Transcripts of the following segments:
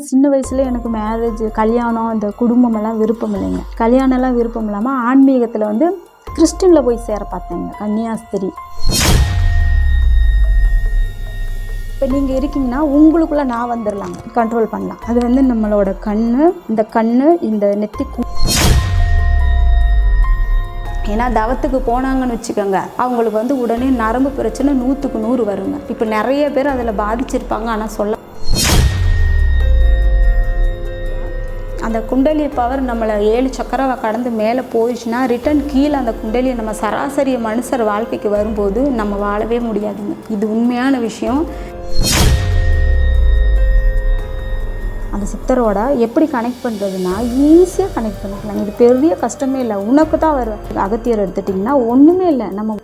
சின்ன வயசுல எனக்கு மேரேஜ் கல்யாணம் இந்த குடும்பம் எல்லாம் விருப்பம் இல்லைங்க. கல்யாணம் எல்லாம் விருப்பம் இல்லாமல் ஆன்மீகத்தில் வந்து கிறிஸ்டினில் போய் சேர பார்த்தேங்க கன்னியாஸ்திரி. இப்போ நீங்கள் இருக்கீங்கன்னா உங்களுக்குள்ளே நான் வந்துடலாம் கண்ட்ரோல் பண்ணலாம். அது வந்து நம்மளோட கண்ணு இந்த கண் இந்த நெத்தி ஏன்னா தவத்துக்கு போனாங்கன்னு வச்சுக்கோங்க அவங்களுக்கு வந்து உடனே நரம்பு பிரச்சனை நூற்றுக்கு நூறு வருங்க. இப்போ நிறைய பேர் அதில் பாதிச்சிருப்பாங்க ஆனால் சொல்ல அந்த குண்டலி பவர் நம்மளை ஏழு சக்கரவை கடந்து மேலே போயிடுச்சுன்னா ரிட்டன் கீழே அந்த குண்டலியை நம்ம சராசரி மனுஷர் வாழ்க்கைக்கு வரும்போது நம்ம வாழவே முடியாதுங்க. இது உண்மையான விஷயம். அந்த சித்தரோட எப்படி கனெக்ட் பண்ணுறதுன்னா ஈஸியாக கனெக்ட் பண்ணிக்கலாம் இது பெரிய கஷ்டமே இல்லை. உனக்கு தான் வரும். அகத்தியர் எடுத்துட்டிங்கன்னா ஒன்றுமே இல்லை. நம்ம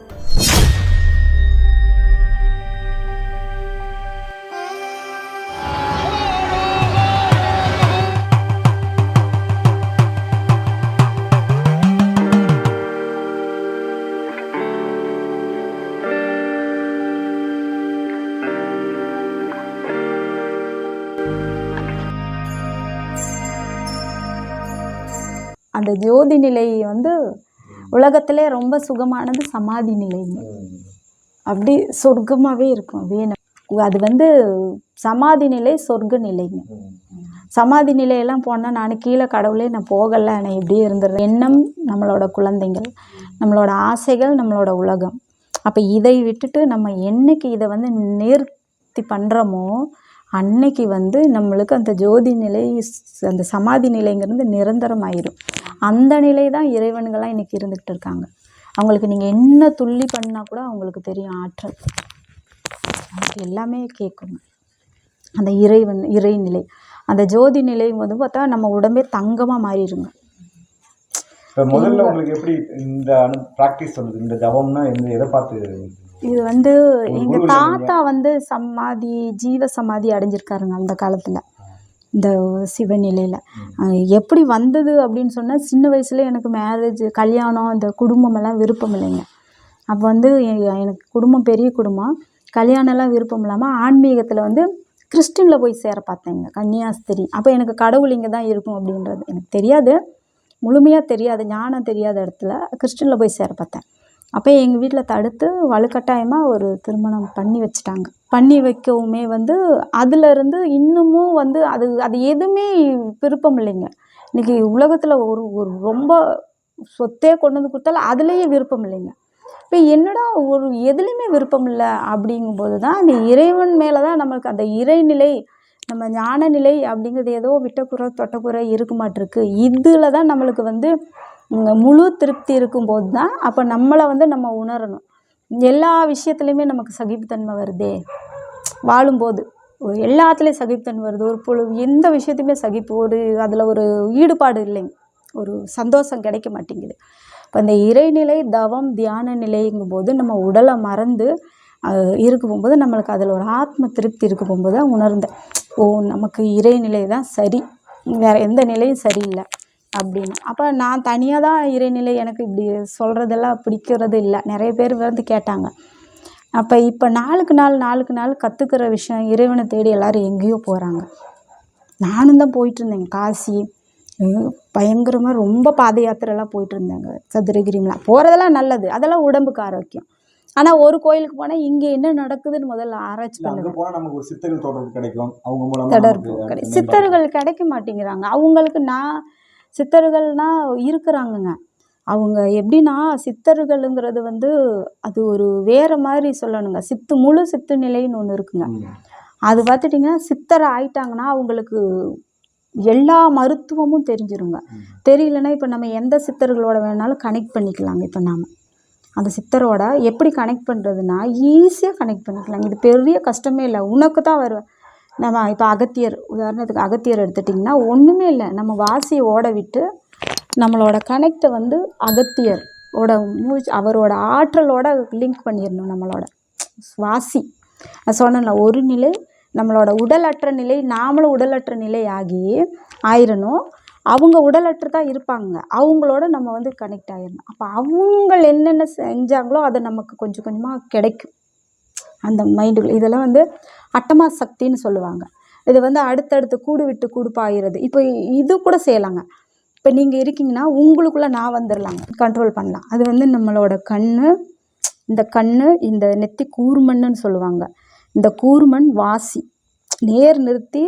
அந்த ஜோதி நிலை வந்து உலகத்திலே ரொம்ப சுகமானது சமாதி நிலைங்க அப்படி சொர்க்கமாகவே இருக்கும். வேணும் அது வந்து சமாதி நிலை சொர்க்க நிலைங்க சமாதி நிலையெல்லாம் போனால் நான் கீழே கடவுளே நான் போகலை நான் இப்படியே இருந்துடுறேன். எண்ணம் நம்மளோட குழந்தைங்கள் நம்மளோட ஆசைகள் நம்மளோட உலகம். அப்போ இதை விட்டுட்டு நம்ம என்னைக்கு இதை வந்து நேர்த்தி பண்ணுறோமோ அன்னைக்கு வந்து நம்மளுக்கு அந்த ஜோதி நிலை அந்த சமாதி நிலைங்கிறது நிரந்தரமாயிரும். அந்த நிலை தான் இறைவன்கள்லாம் இன்னைக்கு இருந்துகிட்டு இருக்காங்க. அவங்களுக்கு நீங்கள் என்ன துள்ளி பண்ணால் கூட அவங்களுக்கு தெரியும் ஆற்றல். அவங்களுக்கு எல்லாமே கேட்குங்க அந்த இறைவன் இறைநிலை அந்த ஜோதி நிலை வந்து பார்த்தா நம்ம உடம்பே தங்கமாக மாறிடுங்க. இப்போ முதல்ல உங்களுக்கு எப்படி இந்த ப்ராக்டிஸ் வந்தது இந்த ஜபம்னா எந்த எதை பார்த்து இது வந்து எங்கள் தாத்தா வந்து சமாதி ஜீவ சமாதி அடைஞ்சிருக்காருங்க அந்த காலத்தில். இந்த சிவநிலையில். எப்படி வந்தது அப்படின்னு சொன்னால் சின்ன வயசுல எனக்கு மேரேஜ் கல்யாணம் இந்த குடும்பம் எல்லாம் விருப்பம் இல்லைங்க. அப்போ வந்து எனக்கு குடும்பம் பெரிய குடும்பம். கல்யாணம்லாம் விருப்பம் இல்லாமல் ஆன்மீகத்தில் வந்து கிறிஸ்டினில் போய் சேர பார்த்தேங்க கன்னியாஸ்திரி. அப்போ எனக்கு கடவுள் இங்கே தான் இருக்கும் அப்படின்றது எனக்கு தெரியாது. முழுமையாக தெரியாது ஞானம் தெரியாத இடத்துல கிறிஸ்டினில் போய் சேர பார்த்தேன். அப்போ எங்கள் வீட்டில் தடுத்து வலுக்கட்டாயமாக ஒரு திருமணம் பண்ணி வச்சுட்டாங்க. பண்ணி வைக்கவுமே வந்து அதுலேருந்து இன்னமும் வந்து அது அது எதுவுமே விருப்பம் இல்லைங்க. இன்றைக்கி உலகத்தில் ஒரு ஒரு ரொம்ப சொத்தே கொண்டு வந்து கொடுத்தாலும் அதுலேயே விருப்பம் இல்லைங்க. இப்போ என்னடா ஒரு எதுலேயுமே விருப்பம் இல்லை அப்படிங்கும்போது தான் அந்த இறைவன் மேலே தான் நம்மளுக்கு அந்த இறைநிலை நம்ம ஞான நிலை அப்படிங்கிறது ஏதோ விட்டக்குறை தொட்டக்குறை இருக்க மாட்டிருக்கு. இதில் தான் நம்மளுக்கு வந்து முழு திருப்தி இருக்கும்போது தான் அப்போ நம்மளை வந்து நம்ம உணரணும். எல்லா விஷயத்துலையுமே நமக்கு சகிப்புத்தன்மை வருதே. வாழும்போது. எல்லாத்துலேயும் சகிப்புத்தன்மை வருது. ஒரு பொழு எந்த விஷயத்தையுமே சகிப்பு ஒரு அதில் ஒரு ஈடுபாடு இல்லைங்க ஒரு சந்தோஷம் கிடைக்க மாட்டேங்குது. இப்போ அந்த இறைநிலை தவம் தியான நிலைங்கும்போது நம்ம உடலை மறந்து அஹ், இருக்க போகும்போது நம்மளுக்கு அதில் ஒரு ஆத்ம திருப்தி இருக்க போகும்போது தான் உணர்ந்தேன். ஓ நமக்கு இறைநிலை தான் சரி. வேறு எந்த நிலையும் சரியில்லை. அப்படின்னு. அப்போ நான் தனியாக தான் இறைநிலை எனக்கு இப்படி சொல்கிறதெல்லாம் பிடிக்கிறது இல்லை. நிறைய பேர் வந்து கேட்டாங்க. அப்போ இப்போ நாளுக்கு நாள் நாளுக்கு நாள் கற்றுக்கிற விஷயம் இறைவனை தேடி எல்லாரும் எங்கேயோ போகிறாங்க நானும் தான் போயிட்டு இருந்தேங்க காசி பயங்கரமாக ரொம்ப பாத யாத்திரைலாம் போயிட்டு இருந்தேங்க சதுரகிரிலாம் போகிறதெல்லாம் நல்லது. அதெல்லாம் உடம்புக்கு ஆரோக்கியம். ஆனால் ஒரு கோயிலுக்கு போனால் இங்கே என்ன நடக்குதுன்னு முதல்ல ஆராய்ச்சி சித்தர்கள் தொடர்பு கிடைக்கும். அவங்க. சித்தர்கள் கிடைக்க மாட்டேங்கிறாங்க. அவங்களுக்கு நான் சித்தர்கள்னா இருக்கிறாங்கங்க. அவங்க எப்படின்னா சித்தர்களுங்கிறது வந்து அது ஒரு வேற மாதிரி சொல்லணுங்க. சித்து முழு சித்து நிலைன்னு ஒன்று இருக்குங்க. அது பார்த்துட்டிங்கன்னா சித்தர் ஆயிட்டாங்கன்னா அவங்களுக்கு எல்லா மருத்துவமும் தெரிஞ்சிருங்க. தெரியலன்னா இப்போ நம்ம எந்த சித்தர்களோட வேணாலும் கனெக்ட் பண்ணிக்கலாங்க இப்போ நாம். அந்த சித்தரோட எப்படி கனெக்ட் பண்ணுறதுனா ஈஸியாக கனெக்ட் பண்ணிக்கலாம் இது பெரிய கஷ்டமே இல்லை. உனக்கு தான் வரும் நம்ம இப்போ அகத்தியர் உதாரணத்துக்கு அகத்தியர் எடுத்துட்டிங்கன்னா ஒன்றுமே இல்லை. நம்ம வாசியை ஓட விட்டு நம்மளோட கனெக்டை வந்து அகத்தியர் ஓட மூச்சு அவரோட ஆற்றலோட லிங்க் பண்ணிடணும் நம்மளோட வாசி. நான் சொன்னேன்ல ஒரு நிலை நம்மளோட உடலற்ற நிலை நாமளும் உடலற்ற நிலை ஆகி ஆயிரணும். அவங்க உடலற்று தான் இருப்பாங்க. அவங்களோட நம்ம வந்து கனெக்ட் ஆயிடணும் அப்போ அவங்கள் என்னென்ன செஞ்சாங்களோ அது நமக்கு கொஞ்சம் கொஞ்சமாக கிடைக்கும். அந்த மைண்டுகள். இதெல்லாம் வந்து அட்டமா சக்தின்னு சொல்லுவாங்க. இது வந்து அடுத்தடுத்து கூடு விட்டு கூடு பாயிறது இப்போ இது கூட செய்யலாங்க. இப்போ நீங்கள் இருக்கீங்கன்னா உங்களுக்குள்ளே நான் வந்துடலாங்க கண்ட்ரோல் பண்ணலாம். அது வந்து நம்மளோட கண் இந்த கண் இந்த நெத்தி கூர்மண்ணுன்னு சொல்லுவாங்க. இந்த கூர்மண் வாசி. நேர் நிறுத்தி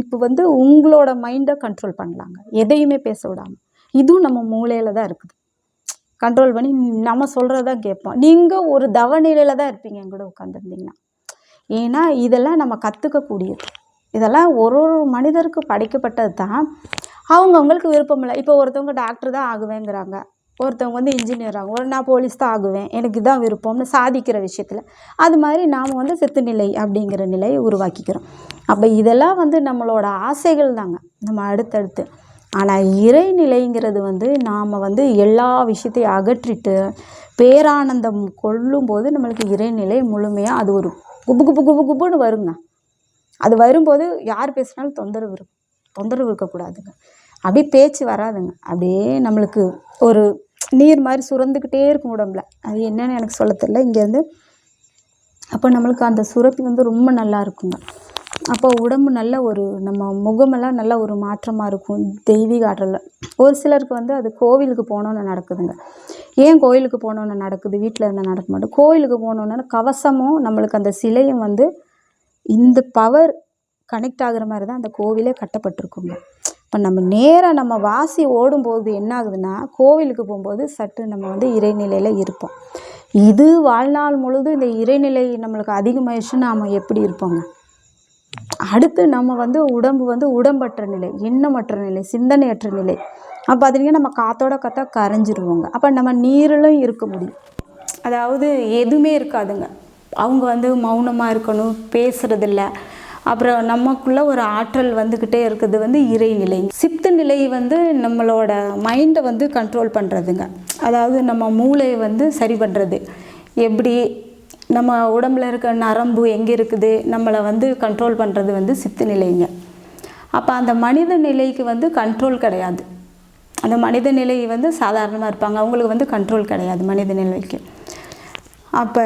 இப்போ வந்து உங்களோட மைண்டை கண்ட்ரோல் பண்ணலாங்க. எதையுமே பேச விடாமல் இதுவும் நம்ம மூளையில் தான் இருக்குது. கண்ட்ரோல் பண்ணி நம்ம சொல்கிறத கேட்போம். நீங்கள் ஒரு தவநிலையில் தான் இருப்பீங்க என் கூட உட்காந்துருந்தீங்கன்னா ஏன்னா இதெல்லாம் நம்ம கற்றுக்கக்கூடியது இதெல்லாம் ஒரு ஒரு மனிதருக்கு படைக்கப்பட்டது தான். அவங்கவுங்களுக்கு விருப்பம் இல்லை. இப்போ ஒருத்தவங்க டாக்டர் தான் ஆகுவேங்கிறாங்க. ஒருத்தவங்க வந்து இன்ஜினியர் ஆகும். ஒரு நான் போலீஸ் தான் ஆகுவேன். எனக்கு இதான் விருப்பம்னு சாதிக்கிற விஷயத்தில். அது மாதிரி நாம் வந்து செத்து நிலை அப்படிங்கிற நிலையை உருவாக்கிக்கிறோம். அப்போ இதெல்லாம் வந்து நம்மளோட ஆசைகள் தாங்க. நம்ம அடுத்தடுத்து ஆனால் இறைநிலைங்கிறது வந்து நாம் வந்து எல்லா விஷயத்தையும் அகற்றிட்டு பேரானந்தம் கொள்ளும்போது நம்மளுக்கு இறைநிலை முழுமையாக அது ஒரு குபு குபு குபு குபுன்னு வருங்க. அது வரும்போது யார் பேசினாலும் தொந்தரவு இருக்கும். தொந்தரவு இருக்கக்கூடாதுங்க. அப்படியே பேச்சு வராதுங்க. அப்படியே நம்மளுக்கு ஒரு நீர் மாதிரி சுரந்துக்கிட்டே இருக்கும் உடம்புல. அது என்னன்னு எனக்கு சொல்ல தெரியல. இங்கேருந்து அப்போ நம்மளுக்கு அந்த சுரப்பி வந்து ரொம்ப நல்லா இருக்குங்க. அப்போ உடம்பு நல்ல ஒரு நம்ம முகமெல்லாம் நல்ல ஒரு மாற்றமாக இருக்கும் தெய்வீக ஆற்றலில். ஒரு சிலருக்கு வந்து அது கோவிலுக்கு போகணுன்னு நடக்குதுங்க. ஏன் கோயிலுக்கு போகணுன்னு நடக்குது? வீட்டில் இருந்தால் நடக்க மாட்டோம். கோயிலுக்கு போகணுன்னா கவசமும் நம்மளுக்கு அந்த சிலையும் வந்து இந்த பவர் கனெக்ட் ஆகுற மாதிரி தான் அந்த கோவிலே கட்டப்பட்டிருக்குங்க. இப்போ நம்ம நேராக நம்ம வாசி ஓடும்போது என்ன ஆகுதுன்னா கோவிலுக்கு போகும்போது சற்று நம்ம வந்து இறைநிலையில் இருப்போம். இது வாழ்நாள் முழுதும் இந்த இறைநிலை நம்மளுக்கு அதிகமாயிடுச்சுன்னா நாம் எப்படி இருப்போங்க? அடுத்து நம்ம வந்து உடம்பு வந்து உடம்பற்ற நிலை எண்ணமற்ற நிலை சிந்தனையற்ற நிலை. அப்போ பார்த்தீங்கன்னா நம்ம காத்தோட காத்தா கரைஞ்சிருவோங்க. அப்போ நம்ம நீரிலும் இருக்க முடியும். அதாவது எதுவுமே இருக்காதுங்க. அவங்க வந்து மௌனமாக இருக்கணும் பேசுகிறதில்ல அப்புறம் நமக்குள்ளே ஒரு ஆற்றல் வந்துக்கிட்டே இருக்குது வந்து இறைநிலை. சிப்த நிலை வந்து நம்மளோட மைண்டை வந்து கண்ட்ரோல் பண்ணுறதுங்க அதாவது நம்ம மூளையை வந்து சரி பண்ணுறது எப்படி நம்ம உடம்புல இருக்க நரம்பு எங்கே இருக்குது? நம்மளை வந்து கண்ட்ரோல் பண்ணுறது வந்து சித்து நிலைங்க. அப்போ அந்த மனித நிலைக்கு வந்து கண்ட்ரோல் கிடையாது. அந்த மனித நிலை வந்து சாதாரணமாக இருப்பாங்க. அவங்களுக்கு வந்து கண்ட்ரோல் கிடையாது மனித நிலைக்கு. அப்போ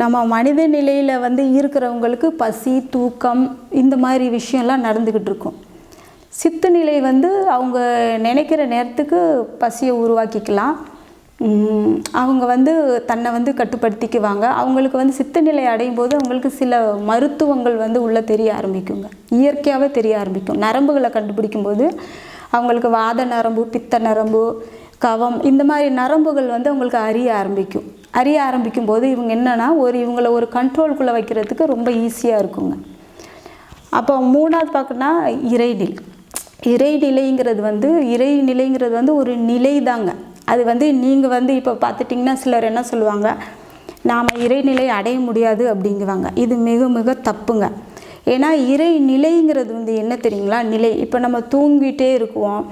நம்ம மனித நிலையில் வந்து இருக்கிறவங்களுக்கு பசி தூக்கம் இந்த மாதிரி விஷயம்லாம் நடந்துக்கிட்டு இருக்கும். சித்து நிலை வந்து அவங்க நினைக்கிற நேரத்துக்கு பசியை உருவாக்கிக்கலாம். அவங்க வந்து தன்னை வந்து கட்டுப்படுத்திக்குவாங்க. அவங்களுக்கு வந்து சித்த நிலை அடையும் போது அவங்களுக்கு சில மருத்துவங்கள் வந்து உள்ளே தெரிய ஆரம்பிக்குங்க. இயற்கையாகவே தெரிய ஆரம்பிக்கும். நரம்புகளை கண்டுபிடிக்கும் போது அவங்களுக்கு வாத நரம்பு பித்த நரம்பு கவம் இந்த மாதிரி நரம்புகள் வந்து அவங்களுக்கு அறிய ஆரம்பிக்கும். அறிய ஆரம்பிக்கும் போது இவங்க என்னென்னா ஒரு இவங்கள ஒரு கண்ட்ரோல்குள்ளே வைக்கிறதுக்கு ரொம்ப ஈஸியாக இருக்குங்க. அப்போ மூணாவது பார்க்கணுன்னா இறைநிலை. இறைநிலைங்கிறது வந்து இறைநிலைங்கிறது வந்து ஒரு நிலை தாங்க அது வந்து நீங்கள் வந்து இப்போ பார்த்துட்டிங்கன்னா சிலர் என்ன சொல்லுவாங்க? நாம் இறைநிலை அடைய முடியாது அப்படிங்குவாங்க. இது மிக மிக தப்புங்க. ஏன்னா இறைநிலைங்கிறது வந்து என்ன தெரியுங்களா? நிலை. இப்போ நம்ம தூங்கிட்டே இருக்குவோம்.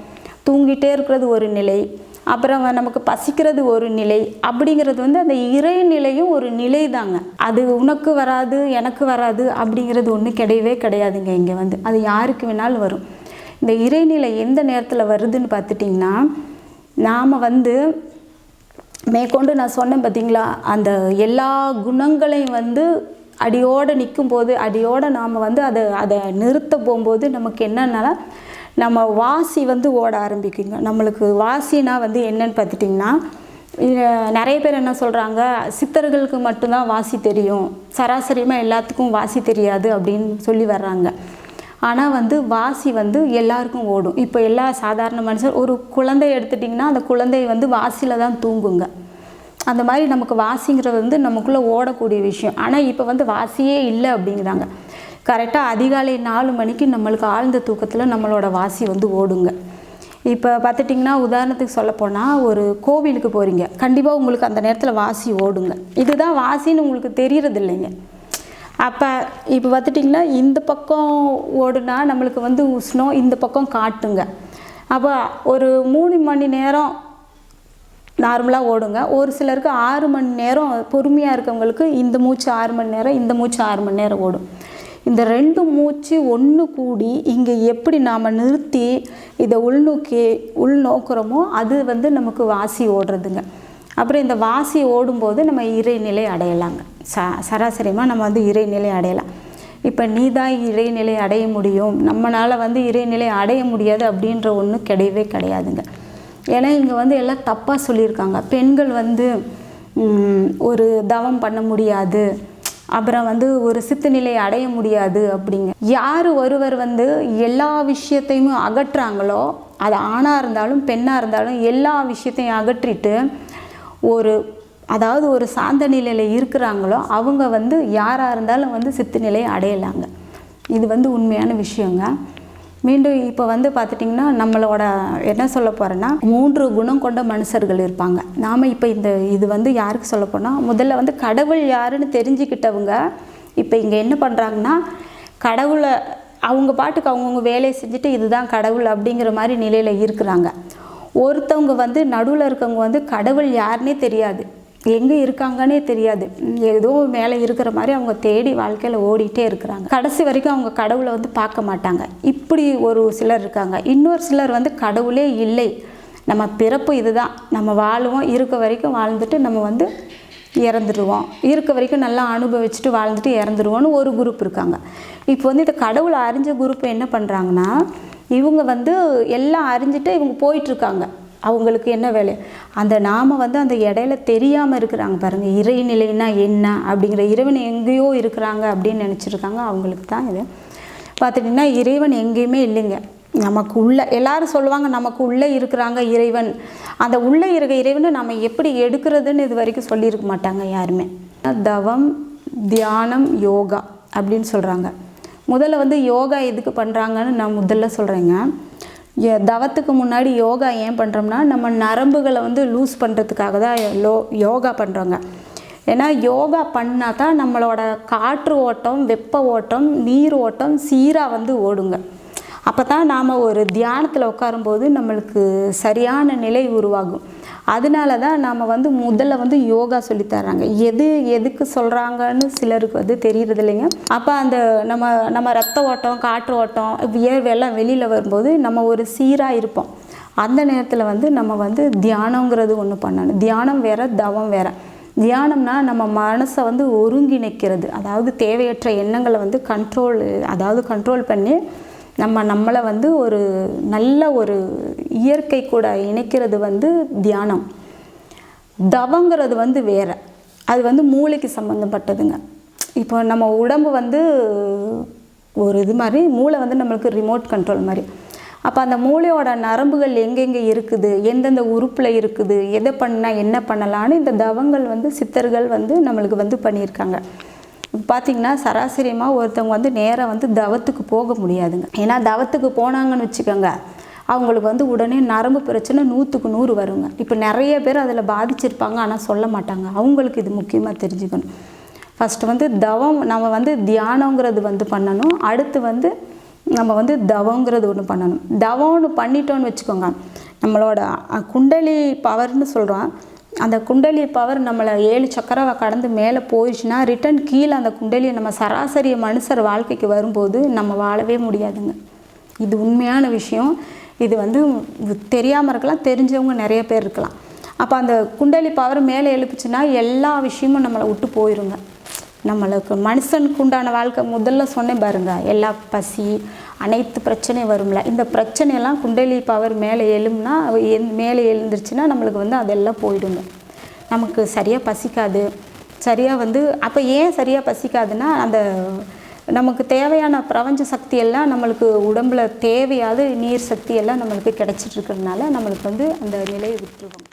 தூங்கிட்டே இருக்கிறது ஒரு நிலை. அப்புறம் நமக்கு பசிக்கிறது ஒரு நிலை. அப்படிங்கிறது வந்து அந்த இறைநிலையும் ஒரு நிலை தாங்க அது உனக்கு வராது எனக்கு வராது அப்படிங்கிறது ஒன்றும் கிடையவே கிடையாதுங்க இங்கே வந்து. அது யாருக்கு வேணாலும் வரும். இந்த இறைநிலை எந்த நேரத்தில் வருதுன்னு பார்த்துட்டிங்கன்னா நாம் வந்து மேற்கொண்டு நான் சொன்னேன் பார்த்தீங்களா அந்த எல்லா குணங்களையும் வந்து அடியோடு நிற்கும் போது அடியோடு நாம் வந்து அதை அதை நிறுத்த போகும்போது நமக்கு என்னன்னால நம்ம வாசி வந்து ஓட ஆரம்பிக்குங்க. நம்மளுக்கு வாசினா வந்து என்னன்னு பார்த்துட்டிங்கன்னா நிறைய பேர் என்ன சொல்கிறாங்க சித்தர்களுக்கு மட்டும்தான் வாசி தெரியும். சராசரியமாக எல்லாத்துக்கும் வாசி தெரியாது அப்படின்னு சொல்லி வர்றாங்க. ஆனால் வந்து வாசி வந்து எல்லாருக்கும் ஓடும். இப்போ எல்லா சாதாரண மனுஷர் ஒரு குழந்தை எடுத்துட்டிங்கன்னா அந்த குழந்தை வந்து வாசியில் தான் தூங்குங்க. அந்த மாதிரி நமக்கு வாசிங்கிறது வந்து நமக்குள்ளே ஓடக்கூடிய விஷயம். ஆனால் இப்போ வந்து வாசியே இல்லை அப்படிங்கிறாங்க. கரெக்டாக அதிகாலை நாலு மணிக்கு நம்மளுக்கு ஆழ்ந்த தூக்கத்தில் நம்மளோட வாசி வந்து ஓடுங்க. இப்போ பார்த்துட்டிங்கன்னா உதாரணத்துக்கு சொல்லப்போனால் ஒரு கோவிலுக்கு போகிறீங்க கண்டிப்பாக உங்களுக்கு அந்த நேரத்தில் வாசி ஓடுங்க. இதுதான் வாசின்னு உங்களுக்கு தெரியறது இல்லைங்க. அப்போ இப்போ பார்த்துட்டிங்கன்னா இந்த பக்கம் ஓடுனா நம்மளுக்கு வந்து உஷ்ணம் இந்த பக்கம் காட்டுங்க. அப்போ ஒரு மூணு மணி நேரம் நார்மலாக ஓடுங்க. ஒரு சிலருக்கு ஆறு மணி நேரம் பொறுமையாக இருக்கவங்களுக்கு இந்த மூச்சு ஆறு மணி நேரம் இந்த மூச்சு ஆறு மணி நேரம் ஓடும். இந்த ரெண்டு மூச்சு ஒன்று கூடி இங்கே எப்படி நாம் நிறுத்தி இதை உள்நோக்கி உள்நோக்குறோமோ அது வந்து நமக்கு வாசி ஓடுறதுங்க. அப்புறம் இந்த வாசி ஓடும்போது நம்ம இறைநிலை அடையலாங்க. ச சராசரியமாக நம்ம வந்து இறைநிலை அடையலாம். இப்போ நீ தான் இறைநிலை அடைய முடியும். நம்மளால் வந்து இறைநிலை அடைய முடியாது அப்படின்ற ஒன்று கிடையவே கிடையாதுங்க. ஏன்னா இங்கே வந்து எல்லாம் தப்பாக சொல்லியிருக்காங்க. பெண்கள் வந்து ஒரு தவம் பண்ண முடியாது. அப்புறம் வந்து ஒரு சித்து நிலை அடைய முடியாது அப்படிங்க. யார் ஒருவர் வந்து எல்லா விஷயத்தையும் அகற்றுறாங்களோ அது ஆணாக இருந்தாலும் பெண்ணாக இருந்தாலும் எல்லா விஷயத்தையும் அகற்றிட்டு ஒரு அதாவது ஒரு சாந்த நிலையில் இருக்கிறாங்களோ அவங்க வந்து யாராக இருந்தாலும் வந்து சித்து நிலையை அடையலாங்க. இது வந்து உண்மையான விஷயங்க. மீண்டும் இப்போ வந்து பார்த்துட்டிங்கன்னா நம்மளோட என்ன சொல்ல போகிறேன்னா மூன்று குணம் கொண்ட மனுஷர்கள் இருப்பாங்க. நாம் இப்போ இந்த இது வந்து யாருக்கு சொல்ல போனால் முதல்ல வந்து கடவுள் யாருன்னு தெரிஞ்சுக்கிட்டவங்க இப்போ இங்கே என்ன பண்ணுறாங்கன்னா கடவுளை அவங்க பாட்டுக்கு அவங்கவுங்க வேலையை செஞ்சுட்டு இதுதான் கடவுள் அப்படிங்கிற மாதிரி நிலையில் இருக்கிறாங்க. ஒருத்தவங்க வந்து நடுவில் இருக்கவங்க வந்து கடவுள் யாருன்னே தெரியாது. எங்கே இருக்காங்கன்னே தெரியாது. ஏதோ மேலே இருக்கிற மாதிரி அவங்க தேடி வாழ்க்கையில் ஓடிட்டே இருக்கிறாங்க. கடைசி வரைக்கும் அவங்க கடவுளை வந்து பார்க்க மாட்டாங்க. இப்படி ஒரு சிலர் இருக்காங்க. இன்னொரு சிலர் வந்து கடவுளே இல்லை. நம்ம பிறப்பு இதுதான். நம்ம வாழுவோம். இருக்க வரைக்கும் வாழ்ந்துட்டு நம்ம வந்து இறந்துடுவோம் இருக்க வரைக்கும் நல்லா அனுபவிச்சுட்டு வாழ்ந்துட்டு இறந்துடுவோன்னு ஒரு குரூப் இருக்காங்க. இப்போ வந்து இந்த கடவுளை அறிஞ்ச குரூப் என்ன பண்ணுறாங்கன்னா இவங்க வந்து எல்லாம் அறிஞ்சிட்டு இவங்க போயிட்டுருக்காங்க. அவங்களுக்கு என்ன வேலை? அந்த நாம் வந்து அந்த இடையில தெரியாமல் இருக்கிறாங்க பாருங்கள் இறைநிலைன்னா என்ன அப்படிங்கிற இறைவன் எங்கேயோ இருக்கிறாங்க அப்படின்னு நினச்சிருக்காங்க. அவங்களுக்கு தான் இது. பார்த்துட்டிங்கன்னா இறைவன் எங்கேயுமே இல்லைங்க. நமக்கு உள்ள எல்லாரும் சொல்லுவாங்க நமக்கு உள்ளே இருக்கிறாங்க இறைவன். அந்த உள்ளே இருக்க இறைவனை நம்ம எப்படி எடுக்கிறதுன்னு இது வரைக்கும் சொல்லியிருக்க மாட்டாங்க யாருமே. தவம் தியானம் யோகா அப்படின்னு சொல்கிறாங்க முதல்ல வந்து யோகா எதுக்கு பண்ணுறாங்கன்னு நான் முதல்ல சொல்கிறேங்க தவத்துக்கு முன்னாடி யோகா ஏன் பண்ணுறோம்னா நம்ம நரம்புகளை வந்து லூஸ் பண்ணுறதுக்காக தான் லோ யோகா பண்ணுறோங்க ஏன்னா யோகா பண்ணால் தான் நம்மளோட காற்று ஓட்டம் வெப்ப ஓட்டம் நீர் ஓட்டம் சீராக வந்து ஓடுங்க. அப்போ தான் நாம் ஒரு தியானத்தில் உட்காரும்போது நம்மளுக்கு சரியான நிலை உருவாகும். அதனால தான் நாம் வந்து முதல்ல வந்து யோகா சொல்லித்தர்றாங்க எது எதுக்கு சொல்கிறாங்கன்னு சிலருக்கு வந்து தெரியறது இல்லைங்க அப்போ அந்த நம்ம நம்ம ரத்த ஓட்டம் காற்று ஓட்டம் வியர்வெல்லாம் வெளியில் வரும்போது நம்ம ஒரு சீராக இருப்போம். அந்த நேரத்தில் வந்து நம்ம வந்து தியானங்கிறது ஒன்று பண்ணணும். தியானம் வேற தவம் வேற. தியானம்னா நம்ம மனசை வந்து ஒருங்கிணைக்கிறது. அதாவது தேவையற்ற எண்ணங்களை வந்து கண்ட்ரோல் அதாவது கண்ட்ரோல் பண்ணி நம்ம நம்மளை வந்து ஒரு நல்ல ஒரு இயற்கை கூட இணைக்கிறது வந்து தியானம். தவங்கிறது வந்து வேறு. அது வந்து மூளைக்கு சம்மந்தப்பட்டதுங்க இப்போ நம்ம உடம்பு வந்து ஒரு இது மாதிரி மூளை வந்து நம்மளுக்கு ரிமோட் கண்ட்ரோல் மாதிரி. அப்போ அந்த மூளையோட நரம்புகள் எங்கெங்கே இருக்குது? எந்தெந்த உறுப்பில் இருக்குது? எதை பண்ணால் என்ன பண்ணலான்னு இந்த தவங்கள் வந்து சித்தர்கள் வந்து நம்மளுக்கு வந்து பண்ணியிருக்காங்க. பார்த்தீங்கன்னா சராசரியமாக ஒருத்தவங்க வந்து நேராக வந்து தவத்துக்கு போக முடியாதுங்க. ஏன்னா தவத்துக்கு போனாங்கன்னு வச்சுக்கோங்க அவங்களுக்கு வந்து உடனே நரம்பு பிரச்சனை நூற்றுக்கு நூறு வருங்க. இப்போ நிறைய பேர் அதில் பாதிச்சிருப்பாங்க ஆனால் சொல்ல மாட்டாங்க. அவங்களுக்கு இது முக்கியமாக தெரிஞ்சுக்கணும். ஃபஸ்ட்டு வந்து தவம் நம்ம வந்து தியானங்கிறது வந்து பண்ணணும். அடுத்து வந்து நம்ம வந்து தவங்கிறது ஒன்று பண்ணணும். தவம்னு பண்ணிட்டோன்னு வச்சுக்கோங்க நம்மளோட குண்டலி பவர்னு சொல்கிறோம் அந்த குண்டலி பவர் நம்மளை ஏழு சக்கரவை கடந்து மேலே போயிடுச்சுன்னா ரிட்டன் கீழே அந்த குண்டலியை நம்ம சராசரி மனுஷர் வாழ்க்கைக்கு வரும்போது நம்ம வாழவே முடியாதுங்க. இது உண்மையான விஷயம். இது வந்து தெரியாமல் இருக்கலாம் தெரிஞ்சவங்க நிறைய பேர் இருக்கலாம். அப்போ அந்த குண்டலி பவர் மேலே எழுப்புச்சுன்னா எல்லா விஷயமும் நம்மளை விட்டு போயிருங்க. நம்மளுக்கு மனுஷனுக்கு உண்டான வாழ்க்கை முதல்ல சொன்னேன் பாருங்கள் எல்லா பசி அனைத்து பிரச்சனையும் வரும்ல. இந்த பிரச்சனையெல்லாம் குண்டலி பவர் மேலே எழும்னா எந் மேலே எழுந்துருச்சுன்னா நம்மளுக்கு வந்து அதெல்லாம் போயிடுங்க. நமக்கு சரியாக பசிக்காது. சரியாக வந்து அப்போ ஏன் சரியாக பசிக்காதுன்னா அந்த நமக்கு தேவையான பிரபஞ்ச சக்தி எல்லாம் நம்மளுக்கு உடம்புல தேவையாத நீர் சக்தி எல்லாம் நம்மளுக்கு கிடச்சிட்ருக்கிறதுனால நம்மளுக்கு வந்து அந்த நிலையை விட்டுருவோம்.